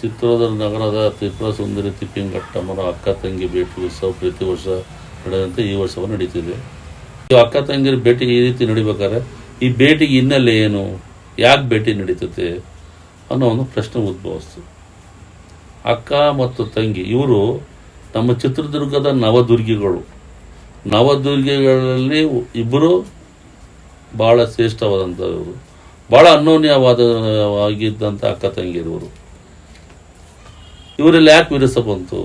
ಚಿತ್ರದುರ್ಗ ನಗರದ ತ್ರಿಪುರ ಸುಂದರಿ ತಿಪ್ಪಿಂಗಟ್ಟಮ್ಮರ ಅಕ್ಕ ತಂಗಿ ಭೇಟಿ ಉತ್ಸವ ಪ್ರತಿ ವರ್ಷ ನಡೆದಂತೆ ಈ ವರ್ಷವೂ ನಡೀತಿದೆ. ಈ ಅಕ್ಕ ತಂಗಿರ ಭೇಟಿ ಈ ರೀತಿ ನಡಿಬೇಕಾದ್ರೆ ಈ ಭೇಟಿಗೆ ಹಿನ್ನೆಲೆ ಏನು, ಯಾಕೆ ಭೇಟಿ ನಡೀತತೆ ಅನ್ನೋ ಒಂದು ಪ್ರಶ್ನೆ ಉದ್ಭವಿಸ್ತು. ಅಕ್ಕ ಮತ್ತು ತಂಗಿ, ಇವರು ನಮ್ಮ ಚಿತ್ರದುರ್ಗದ ನವದುರ್ಗಿಗಳು. ನವದುರ್ಗಿಗಳಲ್ಲಿ ಇಬ್ಬರು ಭಾಳ ಶ್ರೇಷ್ಠವಾದಂಥವರು. ಭಾಳ ಅನ್ಯೋನ್ಯವಾದವಾಗಿದ್ದಂಥ ಅಕ್ಕ ತಂಗಿಯರವರು ಇವರಲ್ಲಿ ಯಾಕೆ ವಿರಸ ಬಂತು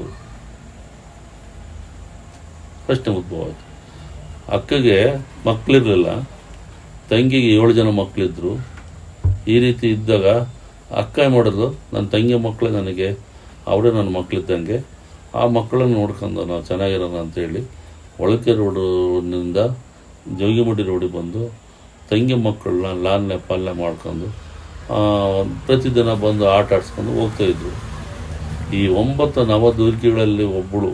ಪ್ರಶ್ನೆ ಉದ್ಭವ ಆಯಿತು ಅಕ್ಕಗೆ ಮಕ್ಕಳಿರಲಿಲ್ಲ ತಂಗಿಗೆ ಏಳು ಜನ ಮಕ್ಕಳಿದ್ರು ಈ ರೀತಿ ಇದ್ದಾಗ ಅಕ್ಕ ಏನು ಮಾಡೋದು ನನ್ನ ತಂಗಿ ಮಕ್ಕಳೇ ನನಗೆ, ಅವರೇ ನನ್ನ ಮಕ್ಕಳಿದ್ದಂಗೆ ಆ ಮಕ್ಕಳನ್ನು ನೋಡ್ಕೊಂಡು ನಾವು ಚೆನ್ನಾಗಿರೋಣ ಅಂತೇಳಿ ಒಳಕೆ ರೋಡಿನಿಂದ ಜೋಗಿಮಡಿ ರೋಡಿಗೆ ಬಂದು ತಂಗಿ ಮಕ್ಕಳನ್ನ ಲಾಲ್ನೆ ಪಾಲನೆ ಮಾಡ್ಕೊಂಡು ಪ್ರತಿದಿನ ಬಂದು ಆಟ ಆಡಿಸ್ಕೊಂಡು ಹೋಗ್ತಾಯಿದ್ರು ಈ ಒಂಬತ್ತು ನವದುರ್ಗಿಗಳಲ್ಲಿ ಒಬ್ಬಳು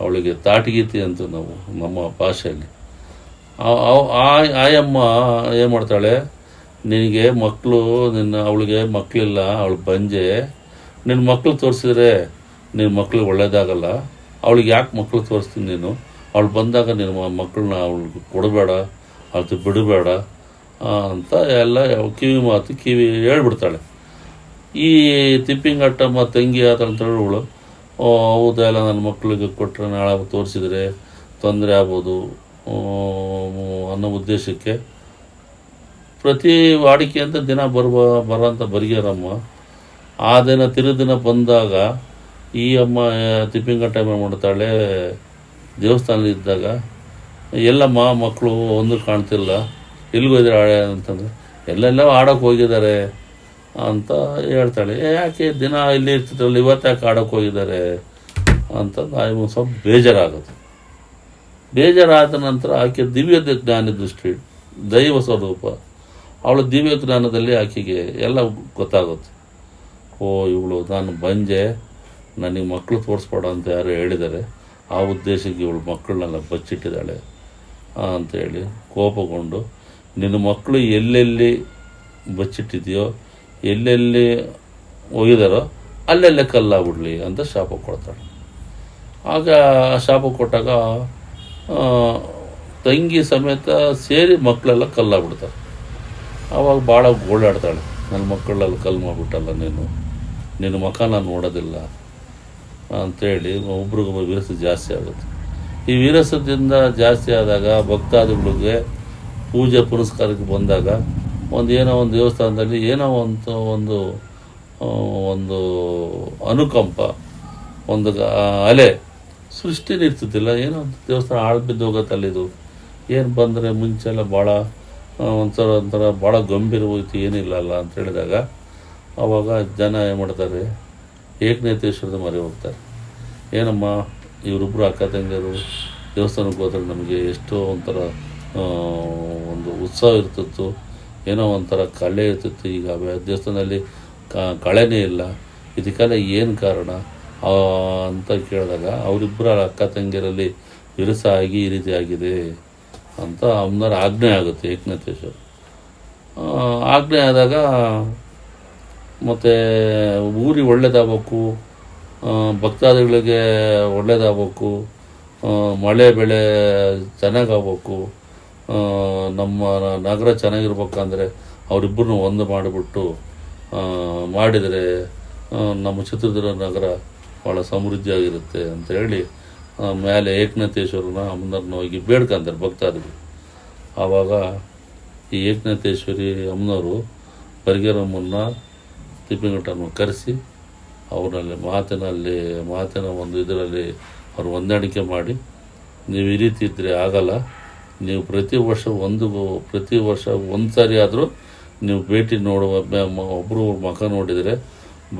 ಅವಳಿಗೆ ತಾಟಗೀತಿ ಅಂತ ನಾವು, ನಮ್ಮ ಭಾಷೆಯಲ್ಲಿ. ಆಯಮ್ಮ ಏನು ಮಾಡ್ತಾಳೆ? ನಿನಗೆ ಮಕ್ಕಳು ನಿನ್ನ ಅವಳಿಗೆ ಮಕ್ಕಳಿಲ್ಲ ಅವಳು ಬಂಜೆ. ನಿನ್ನ ಮಕ್ಕಳು ತೋರಿಸಿದ್ರೆ ನಿನ್ನ ಮಕ್ಕಳು ಒಳ್ಳೇದಾಗಲ್ಲ. ಅವಳಿಗೆ ಯಾಕೆ ಮಕ್ಕಳು ತೋರಿಸ್ತೀನಿ ನೀನು? ಅವಳು ಬಂದಾಗ ನಿನ್ನ ಮಕ್ಕಳನ್ನ ಅವಳಿಗೆ ಕೊಡಬೇಡ, ಅದು ಬಿಡಬೇಡ ಅಂತ ಎಲ್ಲ ಕಿವಿ ಮಾತು ಕಿವಿ ಹೇಳ್ಬಿಡ್ತಾಳೆ. ಈ ತಿಪ್ಪಿಂಗಟ್ಟಮ್ಮ ತಂಗಿ ಆತಂತೇಳುವಳು ಹೌದಾ ಎಲ್ಲ ನನ್ನ ಮಕ್ಕಳಿಗೆ ಕೊಟ್ಟರೆ ನಾಳೆ ತೋರಿಸಿದ್ರೆ ತೊಂದರೆ ಆಗ್ಬೋದು ಅನ್ನೋ ಉದ್ದೇಶಕ್ಕೆ. ಪ್ರತಿ ವಾಡಿಕೆ ಅಂತ ದಿನ ಬರುವ ಬರೋಂಥ ಬರಿಗಾರಮ್ಮ ಆ ದಿನ ತಿರುದಿನ ಬಂದಾಗ ಈ ಅಮ್ಮ ತಿಪ್ಪಿಂಗಟ್ಟಮ್ಮ ಮಾಡ್ತಾಳೆ, ದೇವಸ್ಥಾನದಲ್ಲಿ ಇದ್ದಾಗ, ಎಲ್ಲಮ್ಮ ಮಕ್ಕಳು ಒಂದು ಕಾಣ್ತಿಲ್ಲ ಎಲ್ಲಿಗೋದ್ರೆ ಹೋಗಿದ್ದಾರೆ ಅಂತಂದರೆ ಅಂತಂದ್ರೆ, ಎಲ್ಲೆಲ್ಲ ಆಡೋಕೆ ಹೋಗಿದ್ದಾರೆ. ಅಂತ ಹೇಳ್ತಾಳೆ. "ಏ, ಯಾಕೆ ದಿನ ಇಲ್ಲಿ ಇರ್ತಿದ್ರಲ್ಲ ಇವತ್ತು ಆಡೋಕೆ ಹೋಗಿದ್ದಾರೆ ಅಂತ ನಾವು ಸ್ವಲ್ಪ ಬೇಜಾರಾಗುತ್ತೆ. ಬೇಜಾರಾದ ನಂತರ ಆಕೆ ದಿವ್ಯ ಜ್ಞಾನ ದೃಷ್ಟಿ ದೈವ ಸ್ವರೂಪ. ಅವಳು ದಿವ್ಯ ಜ್ಞಾನದಲ್ಲಿ ಆಕೆಗೆ ಎಲ್ಲ ಗೊತ್ತಾಗುತ್ತೆ. ಓ ಇವಳು ನಾನು ಬಂಜೆ ನನಗೆ ಮಕ್ಕಳು ತೋರಿಸ್ಬೇಡ ಅಂತ ಯಾರು ಹೇಳಿದ್ದಾರೆ. ಆ ಉದ್ದೇಶಕ್ಕೆ ಇವಳು ಮಕ್ಕಳನ್ನೆಲ್ಲ ಬಚ್ಚಿಟ್ಟಿದ್ದಾಳೆ ಅಂತೇಳಿ ಕೋಪಗೊಂಡು ನಿನ್ನ ಮಕ್ಕಳು ಎಲ್ಲೆಲ್ಲಿ ಬಚ್ಚಿಟ್ಟಿದೆಯೋ ಎಲ್ಲೆಲ್ಲಿ ಒಯ್ದಾರೋ ಅಲ್ಲೆಲ್ಲೇ ಕಲ್ಲಾಗ್ಬಿಡ್ಲಿ ಅಂತ ಶಾಪ ಕೊಡ್ತಾಳೆ. ಆಗ ಆ ಶಾಪ ಕೊಟ್ಟಾಗ ತಂಗಿ ಸಮೇತ ಸೇರಿ ಮಕ್ಕಳೆಲ್ಲ ಕಲ್ಲಾಗ್ಬಿಡ್ತಾರೆ. ಆವಾಗ ಭಾಳ ಗೋಳಾಡ್ತಾಳೆ. ನನ್ನ ಮಕ್ಕಳೆಲ್ಲ ಕಲ್ಲು ಮಾಡಿಬಿಟ್ಟಲ್ಲ ನೀನು. ನಿನ್ನ ಮುಖ ನಾನು ನೋಡೋದಿಲ್ಲ ಅಂಥೇಳಿ ಒಬ್ರಿಗೊಬ್ಬ ವಿರಸ ಜಾಸ್ತಿ ಆಗುತ್ತೆ. ಈ ವಿರಸದಿಂದ ಜಾಸ್ತಿ ಆದಾಗ ಭಕ್ತಾದಿಗಳಿಗೆ ಪೂಜೆ ಪುರಸ್ಕಾರಕ್ಕೆ ಬಂದಾಗ ಒಂದು ಏನೋ ಒಂದು ದೇವಸ್ಥಾನದಲ್ಲಿ ಏನೋ ಒಂದು ಒಂದು ಒಂದು ಅನುಕಂಪ, ಒಂದು ಅಲೆ ಸೃಷ್ಟಿ ಇರ್ತಿದ್ದಿಲ್ಲ. ಏನೋ ಒಂದು ದೇವಸ್ಥಾನ ಆಳ್ ಬಿದ್ದು ಹೋಗುತ್ತೆ ಅಲ್ಲಿದು ಏನು ಬಂದರೆ ಮುಂಚೆಲ್ಲ ಭಾಳ ಒಂಥರ ಒಂಥರ ಭಾಳ ಗಂಭೀರ ಹೋಯ್ತು, ಏನಿಲ್ಲ ಅಲ್ಲ ಅಂತ ಹೇಳಿದಾಗ ಆವಾಗ ಜನ ಏನು ಮಾಡ್ತಾರೆ, ಏಕನೇತೇಶ್ವರದ ಮರೆ ಹೋಗ್ತಾರೆ. ಏನಮ್ಮ ಇವರಿಬ್ಬರು ಅಕ್ಕ ತಂಗಿಯರು ದೇವಸ್ಥಾನಕ್ಕೆ ಹೋದ್ರೆ ನಮಗೆ ಎಷ್ಟೋ ಒಂಥರ ಒಂದು ಉತ್ಸವ ಇರ್ತಿತ್ತು. ಏನೋ ಒಂಥರ ಕಳೆ ಇರ್ತಿತ್ತು. ಈಗ ದೇವಸ್ಥಾನದಲ್ಲಿ ಕಳೆನೇ ಇಲ್ಲ. ಇದಕ್ಕೆಲ್ಲ ಏನು ಕಾರಣ? ಅಂತ ಕೇಳಿದಾಗ ಅವರಿಬ್ಬರ ಅಕ್ಕ ತಂಗಿಯರಲ್ಲಿ ವಿರಸ ಆಗಿ ಈ ರೀತಿ ಆಗಿದೆ ಅಂತ ಅಮ್ಮನವ್ರ ಆಜ್ಞೆ ಆಗುತ್ತೆ ಏಕನಾಥೇಶ್ವರ. ಆಜ್ಞೆ ಆದಾಗ ಮತ್ತು ಊರಿಗೆ ಒಳ್ಳೇದಾಗಬೇಕು ಭಕ್ತಾದಿಗಳಿಗೆ ಒಳ್ಳೇದಾಗಬೇಕು ಮಳೆ ಬೆಳೆ ಚೆನ್ನಾಗಾಗಬೇಕು ನಮ್ಮ ನಗರ ಚೆನ್ನಾಗಿರ್ಬೇಕಂದ್ರೆ ಅವರಿಬ್ಬರನ್ನು ಒಂದು ಮಾಡಿಬಿಟ್ಟು ಮಾಡಿದರೆ ನಮ್ಮ ಚಿತ್ರದುರ್ಗ ನಗರ ಭಾಳ ಸಮೃದ್ಧಿಯಾಗಿರುತ್ತೆ ಅಂತ ಹೇಳಿ ಮೇಲೆ ಏಕನಾಥೇಶ್ವರನ ಅಮ್ಮನವ್ರನ್ನ ಹೋಗಿ ಬೇಡ್ಕೊಂತಾರೆ ಭಕ್ತಾದಿಗಳು. ಆವಾಗ ಈ ಏಕನಾಥೇಶ್ವರಿ ಅಮ್ಮನವರು ಬರ್ಗೇರಮ್ಮನ್ನ ತಿಪ್ಪಿಂಗಟ್ಟನ್ನು ಕರೆಸಿ ಅವರಲ್ಲಿ ಮಾತಿನಲ್ಲಿ, ಮಾತಿನ ಒಂದು ಇದರಲ್ಲಿ ಅವ್ರು ಹೊಂದಾಣಿಕೆ ಮಾಡಿ, ನೀವು ಈ ರೀತಿ ಇದ್ದರೆ ಆಗಲ್ಲ. ನೀವು ಪ್ರತಿ ವರ್ಷ ಒಂದು, ಪ್ರತಿ ವರ್ಷ ಒಂದು ಸಾರಿ ಆದರೂ ನೀವು ಭೇಟಿ ನೋಡುವ ಒಬ್ಬರು ಮುಖ ನೋಡಿದರೆ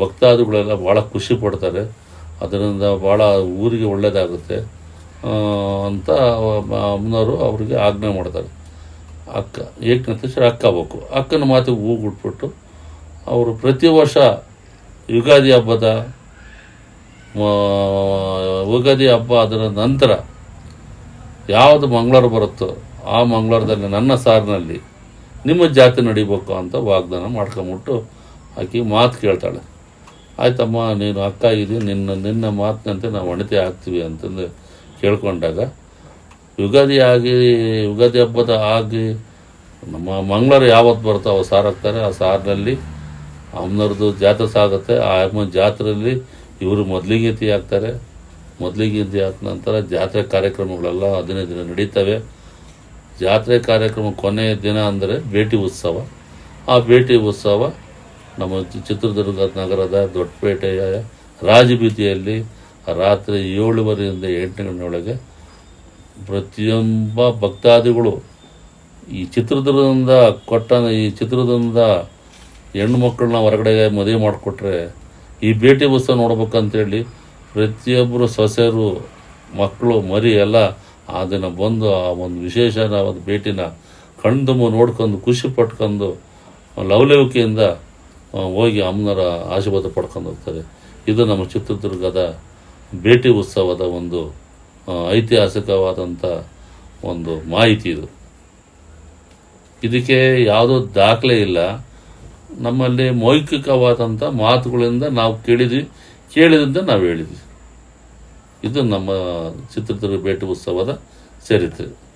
ಭಕ್ತಾದಿಗಳೆಲ್ಲ ಭಾಳ ಖುಷಿ ಪಡ್ತಾರೆ. ಅದರಿಂದ ಭಾಳ ಊರಿಗೆ ಒಳ್ಳೆಯದಾಗುತ್ತೆ ಅಂತ ಅಮ್ಮನವರು ಅವರಿಗೆ ಆಜ್ಞೆ ಮಾಡ್ತಾರೆ. ಅಕ್ಕ ಏಕನಾಥೇಶ್ವರ ಅಕ್ಕ ಬೇಕು. ಅಕ್ಕನ ಮಾತಿಗೆ ಹೂ ಬಿಟ್ಬಿಟ್ಟು ಅವರು ಪ್ರತಿ ವರ್ಷ ಯುಗಾದಿ ಹಬ್ಬದ ಯುಗಾದಿ ಹಬ್ಬ ಅದರ ನಂತರ ಯಾವುದು ಮಂಗಳವಾರ ಬರುತ್ತೋ ಆ ಮಂಗಳವಾರದಲ್ಲಿ ನನ್ನ ಸಾರಿನಲ್ಲಿ ನಿಮ್ಮ ಜಾತಿ ನಡಿಬೇಕು ಅಂತ ವಾಗ್ದಾನ ಮಾಡ್ಕೊಂಬಿಟ್ಟು ಆಕೆ ಮಾತು ಕೇಳ್ತಾಳೆ. ಆಯ್ತಮ್ಮ, ನೀನು ಅಕ್ಕ ಇದೀನಿ ನಿನ್ನ ನಿನ್ನ ಮಾತಿನಂತೆ ನಾವು ಒಣತೆ ಆಗ್ತೀವಿ ಅಂತಂದು ಕೇಳ್ಕೊಂಡಾಗ, ಯುಗಾದಿ ಆಗಿ, ಯುಗಾದಿ ಹಬ್ಬದ ಆಗಿ ನಮ್ಮ ಮಂಗಳವಾರ ಯಾವತ್ತು ಬರುತ್ತೋ ಸಾರು ಹಾಕ್ತಾರೆ ಆ ಸಾರಿನಲ್ಲಿ ಅಮ್ಮನವ್ರದ್ದು ಜಾತ್ರೆ ಸಾಗುತ್ತೆ. ಆ ಅಮ್ಮನ ಜಾತ್ರೆಯಲ್ಲಿ ಇವರು ಮೊದಲಿಗೆ ಆಗ್ತಾರೆ ಮೊದಲಿಗೆ ಹಾಕಿದ ನಂತರ ಜಾತ್ರೆ ಕಾರ್ಯಕ್ರಮಗಳೆಲ್ಲ ಹದಿನೈದು ದಿನ ನಡೀತವೆ. ಜಾತ್ರೆ ಕಾರ್ಯಕ್ರಮ ಕೊನೆಯ ದಿನ ಅಂದರೆ ಭೇಟಿ ಉತ್ಸವ. ಆ ಭೇಟಿ ಉತ್ಸವ ನಮ್ಮ ಚಿತ್ರದುರ್ಗ ನಗರದ ದೊಡ್ಡಪೇಟೆಯ ರಾಜಬೀದಿಯಲ್ಲಿ ರಾತ್ರಿ ಏಳುವರೆಯಿಂದ ಎಂಟು ಗಂಟೆಯೊಳಗೆ ಪ್ರತಿಯೊಬ್ಬ ಭಕ್ತಾದಿಗಳು ಈ ಚಿತ್ರದುರ್ಗದಿಂದ ಕೊಟ್ಟ ಈ ಚಿತ್ರದುರ್ಗದಿಂದ ಹೆಣ್ಣು ಮಕ್ಕಳನ್ನ ಹೊರಗಡೆ ಮದುವೆ ಮಾಡಿಕೊಟ್ರೆ ಈ ಭೇಟಿ ಉತ್ಸವ ನೋಡ್ಬೇಕಂತೇಳಿ ಪ್ರತಿಯೊಬ್ಬರು ಸೊಸೆಯರು ಮಕ್ಕಳು, ಮರಿ ಎಲ್ಲ ಆ ದಿನ ಬಂದು ಆ ಒಂದು ವಿಶೇಷ ಒಂದು ಭೇಟಿನ ಕಣ್ತುಂಬ ನೋಡ್ಕೊಂಡು, ಖುಷಿ ಪಟ್ಕೊಂಡು, ಲವಲವಿಕೆಯಿಂದ ಹೋಗಿ ಅಮ್ಮನವರ ಆಶೀರ್ವಾದ ಪಡ್ಕೊಂಡು ಹೋಗ್ತಾರೆ. ಇದು ನಮ್ಮ ಚಿತ್ರದುರ್ಗದ ಭೇಟಿ ಉತ್ಸವದ ಒಂದು ಐತಿಹಾಸಿಕವಾದಂಥ ಒಂದು ಮಾಹಿತಿ ಇದು. ಇದಕ್ಕೆ ಯಾವುದೋ ದಾಖಲೆ ಇಲ್ಲ. ನಮ್ಮಲ್ಲಿ ಮೌಖಿಕವಾದಂಥ ಮಾತುಗಳಿಂದ ನಾವು ಕೇಳಿದ್ವಿ. ಕೇಳಿದಂತೆ ನಾವು ಹೇಳಿದ್ವಿ. ಇದು ನಮ್ಮ ಚಿತ್ರದುರ್ಗ ಭೇಟಿ ಉತ್ಸವದ ಚರಿತ್ರೆ.